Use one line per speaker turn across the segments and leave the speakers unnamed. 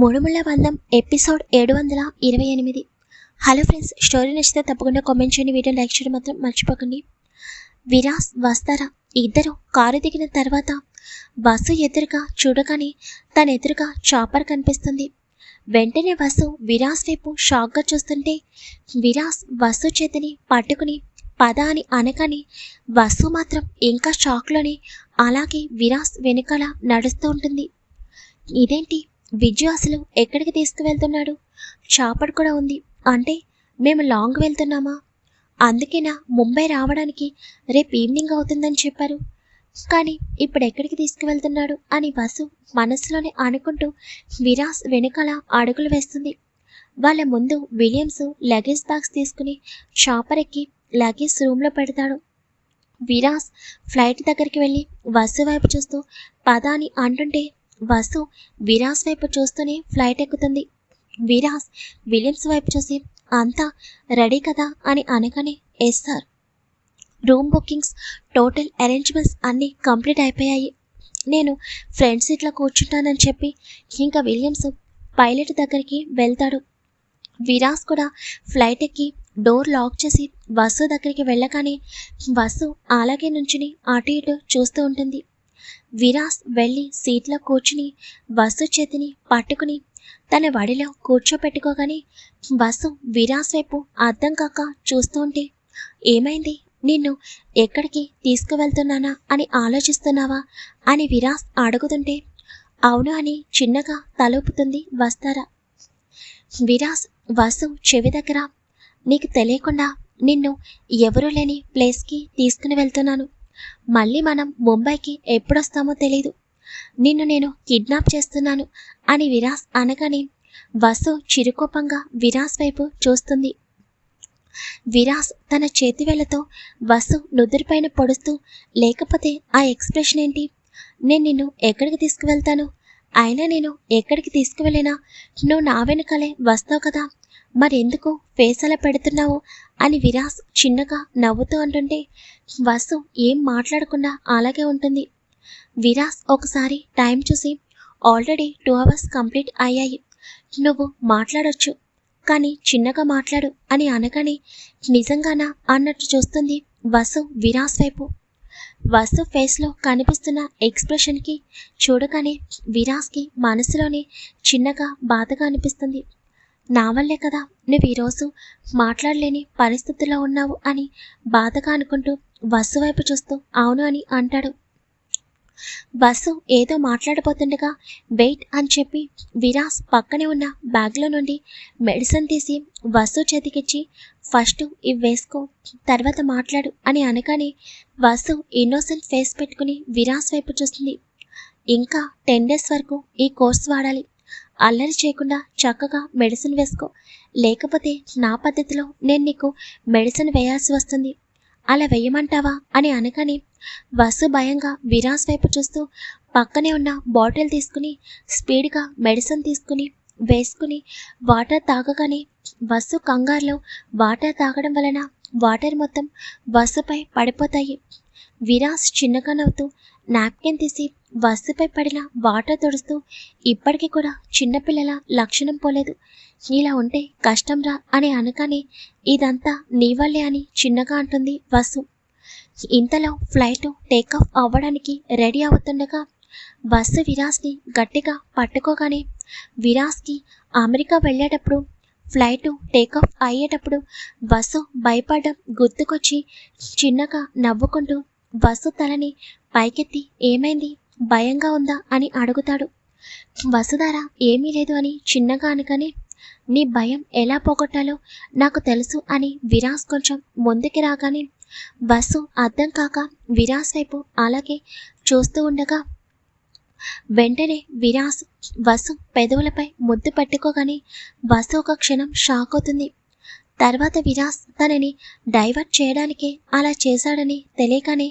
మూడుముళ్ళ బంధం ఎపిసోడ్ ఏడు వందల ఇరవై ఎనిమిది. హలో ఫ్రెండ్స్ స్టోరీ నచ్చితే తప్పకుండా కామెంట్ చేయండి వీడియో లైక్ చేయడం మాత్రం మర్చిపోకండి. విరాస్ వస్తారా? ఇద్దరు కారు దిగిన తర్వాత బస్సు ఎదురుగా చూడగానే తన ఎదురుగా చాపర్ కనిపిస్తుంది. వెంటనే వసు విరాస్ వైపు షాక్గా చూస్తుంటే విరాస్ వసు చేతిని పట్టుకుని పద అని అనగానే వసు మాత్రం ఇంకా షాక్లోనే అలాగే విరాస్ వెనుకాల నడుస్తూ ఉంటుంది. ఇదేంటి? విజయ్ అసలు ఎక్కడికి తీసుకువెళ్తున్నాడు? చాపడ్ కూడా ఉంది. అంటే మేము లాంగ్ వెళ్తున్నామా? అందుకేనా ముంబై రావడానికి రేపు ఈవినింగ్ అవుతుందని చెప్పారు. కానీ ఇప్పుడు ఎక్కడికి తీసుకువెళ్తున్నాడు అని బస్సు మనసులోనే అనుకుంటూ విరాస్ వెనుకాల అడుగులు వేస్తుంది. వాళ్ళ ముందు విలియమ్స్ లగేజ్ బ్యాగ్స్ తీసుకుని షాపర్ ఎక్కి లగేజ్ రూమ్లో పెడతాడు. విరాస్ ఫ్లైట్ దగ్గరికి వెళ్ళి వసు వైపు చూస్తూ పదాని అంటుంటే వసు విరాస్ వైపు చూస్తూనే ఫ్లైట్ ఎక్కుతుంది. విరాస్ విలియమ్స్ వైపు చూసి అంతా రెడీ కదా? అని అనగానే yes sir. Room bookings total arrangements అన్నీ కంప్లీట్ అయిపోయాయి. నేను ఫ్రంట్ సీట్లో కూర్చుంటానని చెప్పి ఇంకా విలియమ్స్ పైలట్ దగ్గరికి వెళ్తాడు. విరాస్ కూడా ఫ్లైట్ ఎక్కి డోర్ లాక్ చేసి వసు దగ్గరికి వెళ్ళగానే వసు అలాగే నుంచుని అటు ఇటు చూస్తూ ఉంటుంది. విరాస్ వెళ్ళి సీట్లో కూర్చుని వసు చేతిని పట్టుకుని తన వడిలో కూర్చోపెట్టుకోగానే వసు విరాస్ వైపు అర్థం కాక చూస్తూ ఉంటే ఏమైంది? నిన్ను ఎక్కడికి తీసుకువెళ్తున్నానా అని ఆలోచిస్తున్నావా? అని విరాస్ అడుగుతుంటే అవును అని చిన్నగా తలుపుతుంది వస్తారా? విరాస్ వసు చెవి దగ్గర. నీకు తెలియకుండా నిన్ను ఎవరూ లేని ప్లేస్కి తీసుకుని వెళ్తున్నాను. మళ్ళీ మనం ముంబైకి ఎప్పుడొస్తామో తెలీదు. నిన్ను నేను కిడ్నాప్ చేస్తున్నాను అని విరాస్ అనగానే వసు చిరుకోపంగా విరాస్ వైపు చూస్తుంది. విరాస్ తన చేతివేళ్ళతో వసు నుదురుపైన పొడుస్తూ లేకపోతే ఆ ఎక్స్ప్రెషన్ ఏంటి? నేను నిన్ను ఎక్కడికి తీసుకువెళ్తాను? అయినా నేను ఎక్కడికి తీసుకువెళ్ళినా నువ్వు నా వెనుకలే వస్తావు కదా? మరెందుకు? ఫేస్ అలా పెడుతున్నావు? అని విరాస్ చిన్నగా నవ్వుతూ అంటుంటే వసు ఏం మాట్లాడకుండా అలాగే ఉంటుంది. విరాస్ ఒకసారి టైం చూసి ఆల్రెడీ టూ అవర్స్ కంప్లీట్ అయ్యాయి. నువ్వు మాట్లాడొచ్చు. కానీ చిన్నగా మాట్లాడు అని అనగానే నిజంగానా? అన్నట్టు చూస్తుంది వసు విరాస్ వైపు. వసు ఫేస్లో కనిపిస్తున్న ఎక్స్ప్రెషన్కి చూడగానే విరాస్కి మనసులోనే చిన్నగా బాధగా అనిపిస్తుంది. నా వల్లే కదా నువ్వు ఈరోజు మాట్లాడలేని పరిస్థితిలో ఉన్నావు అని బాధగా అనుకుంటూ బస్సు వైపు చూస్తూ అవును అని అంటాడు. బస్సు ఏదో మాట్లాడబోతుండగా వెయిట్ అని చెప్పి విరాస్ పక్కనే ఉన్న బ్యాగ్లో నుండి మెడిసిన్ తీసి బస్సు చేతికిచ్చి ఫస్ట్ ఇవి వేసుకో తర్వాత మాట్లాడు అని అనగానే బస్సు ఇన్నోసెంట్ ఫేస్ పెట్టుకుని విరాస్ వైపు చూస్తుంది. ఇంకా టెన్ డేస్ వరకు ఈ కోర్స్ వాడాలి. అల్లరి చేయకుండా చక్కగా మెడిసిన్ వేసుకో. లేకపోతే నా పద్ధతిలో నేను నీకు మెడిసిన్ వేయాల్సి వస్తుంది. అలా వేయమంటావా? అని అనగానే వసు భయంగా విరాస్ వైపు చూస్తూ పక్కనే ఉన్న బాటిల్ తీసుకుని స్పీడ్గా మెడిసిన్ తీసుకుని వేసుకుని వాటర్ తాగగానే వసు కంగారులో వాటర్ తాగడం వలన వాటర్ మొత్తం వసుపై పడిపోతాయి. విరాస్ చిన్నగా నవ్వుతూ నాప్కిన్ తీసి వస్తుపై పడిన వాటర్ తుడుస్తూ ఇప్పటికీ కూడా చిన్నపిల్లల లక్షణం పోలేదు. ఇలా ఉంటే కష్టంరా అని అనగానే ఇదంతా నీ వల్లే అని చిన్నగా అంటుంది వసు. ఇంతలో ఫ్లైట్ టేకాఫ్ అవ్వడానికి రెడీ అవుతుండగా బస్సు విరాస్ని గట్టిగా పట్టుకోగానే విరాస్కి అమెరికా వెళ్ళేటప్పుడు ఫ్లైట్ టేకాఫ్ అయ్యేటప్పుడు బస్సు భయపడడం గుర్తుకొచ్చి చిన్నగా నవ్వుకుంటూ బస్సు తలని పైకెత్తి ఏమైంది? భయంగా ఉందా అని అడుగుతాడు. వసుధార ఏమీ లేదు అని చిన్నగా అనగానే నీ భయం ఎలా పోగొట్టాలో నాకు తెలుసు అని విరాస్ కొంచెం ముందుకి రాగానే బస్సు అర్థం కాక విరాస్ వైపు అలాగే చూస్తూ ఉండగా వెంటనే విరాస్ వసు పెదవులపై ముద్దు పెట్టుకోగానే వసు ఒక క్షణం షాక్ అవుతుంది. తర్వాత విరాస్ తనని డైవర్ట్ చేయడానికే అలా చేశాడని తెలియగానే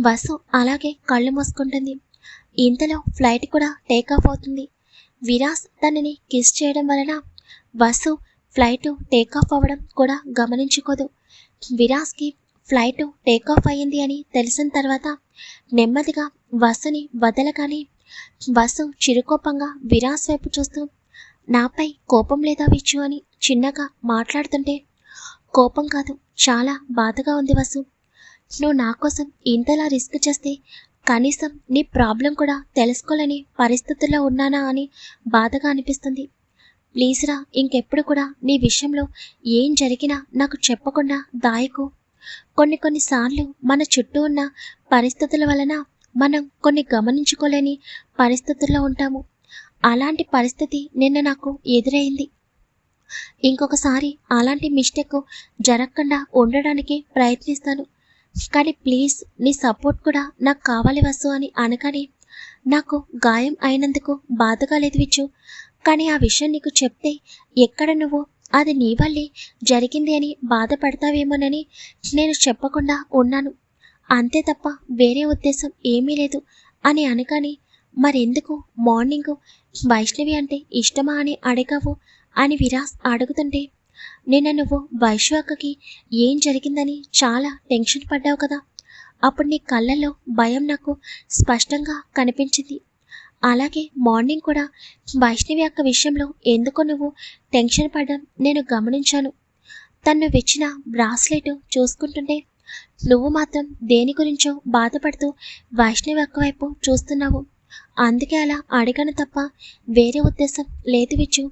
వసు అలాగే కళ్ళు మూసుకుంటుంది. ఇంతలో ఫ్లైట్ కూడా టేకాఫ్ అవుతుంది. విరాస్ తనని కిస్ చేయడం వలన బస్సు ఫ్లైట్ టేకాఫ్ అవ్వడం కూడా గమనించుకోదు. విరాస్కి ఫ్లైట్ టేకాఫ్ అయ్యింది అని తెలిసిన తర్వాత నెమ్మదిగా బస్సుని వదలగానే బస్సు చిరుకోపంగా విరాస్ వైపు చూస్తూ నాపై కోపం లేదా విచ్చు అని చిన్నగా మాట్లాడుతుంటే కోపం కాదు చాలా బాధగా ఉంది వసు. నువ్వు నా కోసం ఇంతలా రిస్క్ చేస్తే కనీసం నీ ప్రాబ్లం కూడా తెలుసుకోలేని పరిస్థితుల్లో ఉన్నానా అని బాధగా అనిపిస్తుంది. ప్లీజ్ రా ఇంకెప్పుడు కూడా నీ విషయంలో ఏం జరిగినా నాకు చెప్పకుండా దాయకు. కొన్ని కొన్నిసార్లు మన చుట్టూ ఉన్న పరిస్థితుల వలన మనం కొన్ని గమనించుకోలేని పరిస్థితుల్లో ఉంటాము. అలాంటి పరిస్థితి నిన్న నాకు ఎదురైంది. ఇంకొకసారి అలాంటి మిస్టేక్ జరగకుండా ఉండడానికి ప్రయత్నిస్తాను. కానీ ప్లీజ్ నీ సపోర్ట్ కూడా నాకు కావాలి వసు అని అనగానే నాకు గాయం అయినందుకు బాధగా లేదు విచ్చు. కానీ ఆ విషయం నీకు చెప్తే ఎక్కడ నువ్వు? అది నీ వల్లే జరిగింది అని బాధపడతావేమోనని నేను చెప్పకుండా ఉన్నాను. అంతే తప్ప వేరే ఉద్దేశం ఏమీ లేదు అని అనగానే మరెందుకు? మార్నింగ్ వైష్ణవి అంటే ఇష్టమా అని అడిగావు అని విరాస్ అడుగుతుంటే నిన్న నువ్వు వైశ్వ అక్కకి ఏం జరిగిందని చాలా టెన్షన్ పడ్డావు కదా. అప్పుడు నీ కళ్ళల్లో భయం నాకు స్పష్టంగా కనిపించింది. అలాగే మార్నింగ్ కూడా వైష్ణవి అక్క విషయంలో ఎందుకో నువ్వు టెన్షన్ పడ్డం నేను గమనించాను. తను వెచ్చిన బ్రాస్లెట్ చూసుకుంటుంటే నువ్వు మాత్రం దేని గురించో బాధపడుతూ వైష్ణవి అక్క వైపు చూస్తున్నావు. అందుకే అలా అడిగాను తప్ప వేరే ఉద్దేశం లేదు విచ్చు.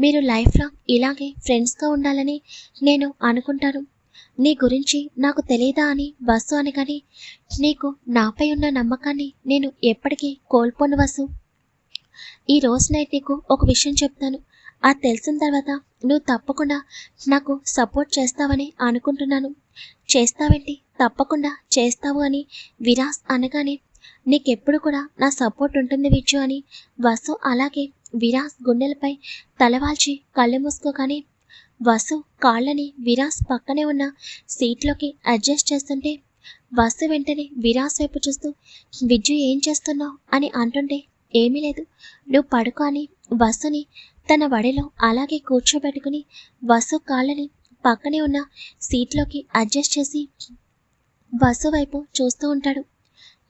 మీరు లైఫ్లో ఇలాగే ఫ్రెండ్స్గా ఉండాలని నేను అనుకుంటాను. నీ గురించి నాకు తెలియదా అని బస్సు అనగాని నీకు నాపై ఉన్న నమ్మకాన్ని నేను ఎప్పటికీ కోల్పోను వసు ఈ రోజు నైట్ నీకు ఒక విషయం చెప్తాను. అది తెలిసిన తర్వాత నువ్వు తప్పకుండా నాకు సపోర్ట్ చేస్తావని అనుకుంటున్నాను. చేస్తావేంటి? తప్పకుండా చేస్తావు అని విరాస్ అనగానే నీకెప్పుడు కూడా నా సపోర్ట్ ఉంటుంది విచ్చు అని వసు అలాగే విరాస్ గుండెలపై తలవాల్చి కళ్ళు మూసుకోగానే వసు కాళ్ళని విరాస్ పక్కనే ఉన్న సీట్లోకి అడ్జస్ట్ చేస్తుంటే వసు వెంటనే విరాస్ వైపు చూస్తూ విద్యు ఏం చేస్తున్నావు? అని అంటుంటే ఏమీ లేదు. నువ్వు పడుకో అని వసుని తన వడిలో అలాగే కూర్చోబెట్టుకుని వసు కాళ్ళని పక్కనే ఉన్న సీట్లోకి అడ్జస్ట్ చేసి వసు వైపు చూస్తూ ఉంటాడు.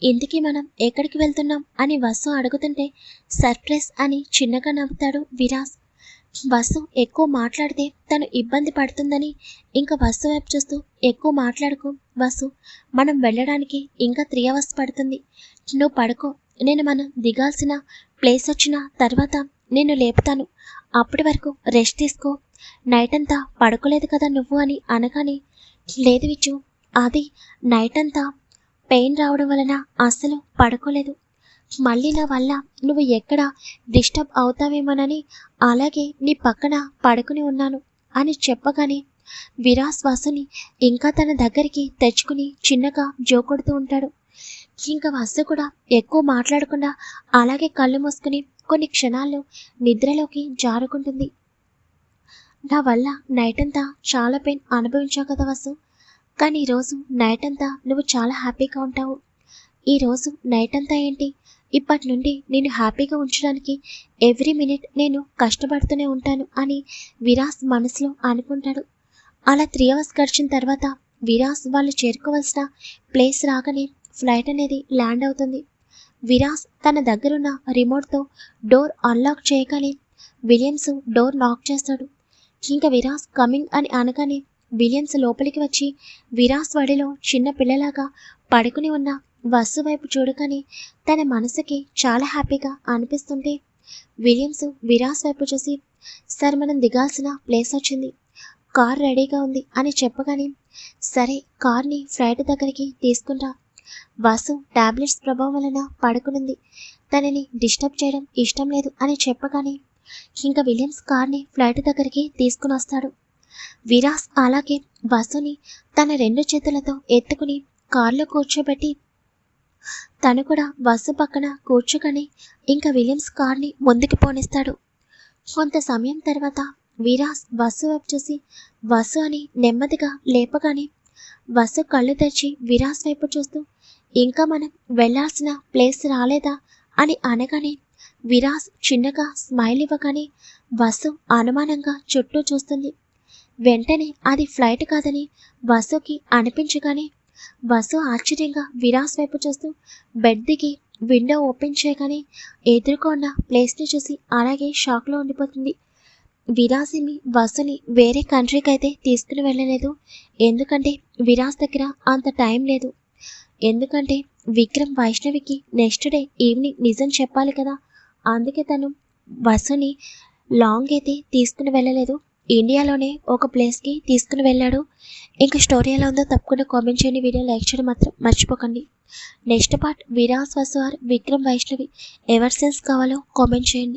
ఇంటికి మనం ఎక్కడికి వెళ్తున్నాం? అని వసు అడుగుతుంటే సర్ప్రైజ్ అని చిన్నగా నవ్వుతాడు విరాస్ వసు ఎక్కువ మాట్లాడితే తను ఇబ్బంది పడుతుందని ఇంకా వసు వైపు చూస్తూ ఎక్కువ మాట్లాడుకు వసు మనం వెళ్ళడానికి ఇంకా త్రీ అవర్స్ పడుతుంది. నువ్వు పడుకో నేను మనం దిగాల్సిన ప్లేస్ వచ్చిన తర్వాత నేను లేపుతాను. అప్పటి వరకు రెస్ట్ తీసుకో. నైట్ అంతా పడుకోలేదు కదా నువ్వు అని అనగానే లేదు విచ్చు అది నైట్ అంతా పెయిన్ రావడం వలన అస్సలు పడుకోలేదు. మళ్ళీ నా వల్ల నువ్వు ఎక్కడ డిస్టర్బ్ అవుతావేమోనని అలాగే నీ పక్కన పడుకుని ఉన్నాను అని చెప్పగానే విరాస్ వాసుని ఇంకా తన దగ్గరికి తెచ్చుకుని చిన్నగా జోకొడుతూ ఉంటాడు. ఇంకా వసు కూడా ఎక్కువ మాట్లాడకుండా అలాగే కళ్ళు మూసుకుని కొన్ని క్షణాల్లో నిద్రలోకి జారుకుంటుంది. నా వల్ల నైట్ అంతా చాలా పెయిన్ అనుభవించావు కదా వసు? కానీ ఈరోజు నైట్ అంతా నువ్వు చాలా హ్యాపీగా ఉంటావు. ఈరోజు నైట్ అంతా ఏంటి? ఇప్పటి నుండి నేను హ్యాపీగా ఉంచడానికి ఎవ్రీ మినిట్ నేను కష్టపడుతూనే ఉంటాను అని విరాస్ మనసులో అనుకుంటాడు. అలా త్రీ అవర్స్ గడిచిన తర్వాత విరాస్ వాళ్ళు చేరుకోవాల్సిన ప్లేస్ రాగానే ఫ్లైట్ అనేది ల్యాండ్ అవుతుంది. విరాస్ తన దగ్గరున్న రిమోట్తో డోర్ అన్లాక్ చేయగానే విలియమ్స్ డోర్ లాక్ చేస్తాడు. ఇంకా విరాస్ కమింగ్ అని అనగానే విలియమ్స్ లోపలికి వచ్చి విరాస్ వడిలో చిన్న పిల్లలాగా పడుకుని ఉన్న వసు వైపు చూడగానే తన మనసుకి చాలా హ్యాపీగా అనిపిస్తుంటే విలియమ్స్ విరాస్ వైపు చూసి సార్ మనం దిగాల్సిన ప్లేస్ వచ్చింది. కార్ రెడీగా ఉంది అని చెప్పగానే సరే కార్ని ఫ్లైట్ దగ్గరికి తీసుకుంటా. వసు టాబ్లెట్స్ ప్రభావం వలన పడుకునుంది. తనని డిస్టర్బ్ చేయడం ఇష్టం లేదు అని చెప్పగానే ఇంకా విలియమ్స్ కార్ని ఫ్లైట్ దగ్గరికి తీసుకుని వస్తాడు. విరాస్ అలాగే వసుని తన రెండు చేతులతో ఎత్తుకుని కారులో కూర్చోబెట్టి తను కూడా బస్సు పక్కన కూర్చుకొని ఇంకా విలియమ్స్ కార్ని ముందుకు పోనిస్తాడు. కొంత సమయం తర్వాత విరాస్ బస్సు వైపు చూసి వసు అని నెమ్మదిగా లేపగానే వసు కళ్ళు తెరిచి విరాస్ వైపు చూస్తూ ఇంకా మనం వెళ్ళాల్సిన ప్లేస్ రాలేదా అని అనగానే విరాస్ చిన్నగా స్మైల్ ఇవ్వగానే వసు అనుమానంగా చుట్టూ చూస్తుంది. వెంటనే అది ఫ్లైట్ కాదని వసుకి అనిపించగానే వసు ఆశ్చర్యంగా విరాస్ వైపు చూస్తూ బెడ్ దిగి విండో ఓపెన్ చేయగానే ఎదుర్కొన్న ప్లేస్ని చూసి అలాగే షాక్లో ఉండిపోతుంది. విరాసిని వసుని వేరే కంట్రీకి అయితే తీసుకుని వెళ్ళలేదు. ఎందుకంటే విరాస్ దగ్గర అంత టైం లేదు. ఎందుకంటే విక్రమ్ వైష్ణవికి నెక్స్ట్ డే ఈవినింగ్ నిజం చెప్పాలి కదా. అందుకే తను వసుని లాంగ్ అయితే తీసుకుని వెళ్ళలేదు. ఇండియాలోనే ఒక ప్లేస్కి తీసుకుని వెళ్ళాడు. ఇంకా స్టోరీ ఎలా ఉందో తప్పకుండా కామెంట్ చేయండి. వీడియో లైక్ చేయడం మాత్రం మర్చిపోకండి. నెక్స్ట్ పార్ట్ విరాస్ వసువార్ విక్రమ్ వైష్ణవి ఎవర్ సెన్స్ కావాలో కామెంట్ చేయండి.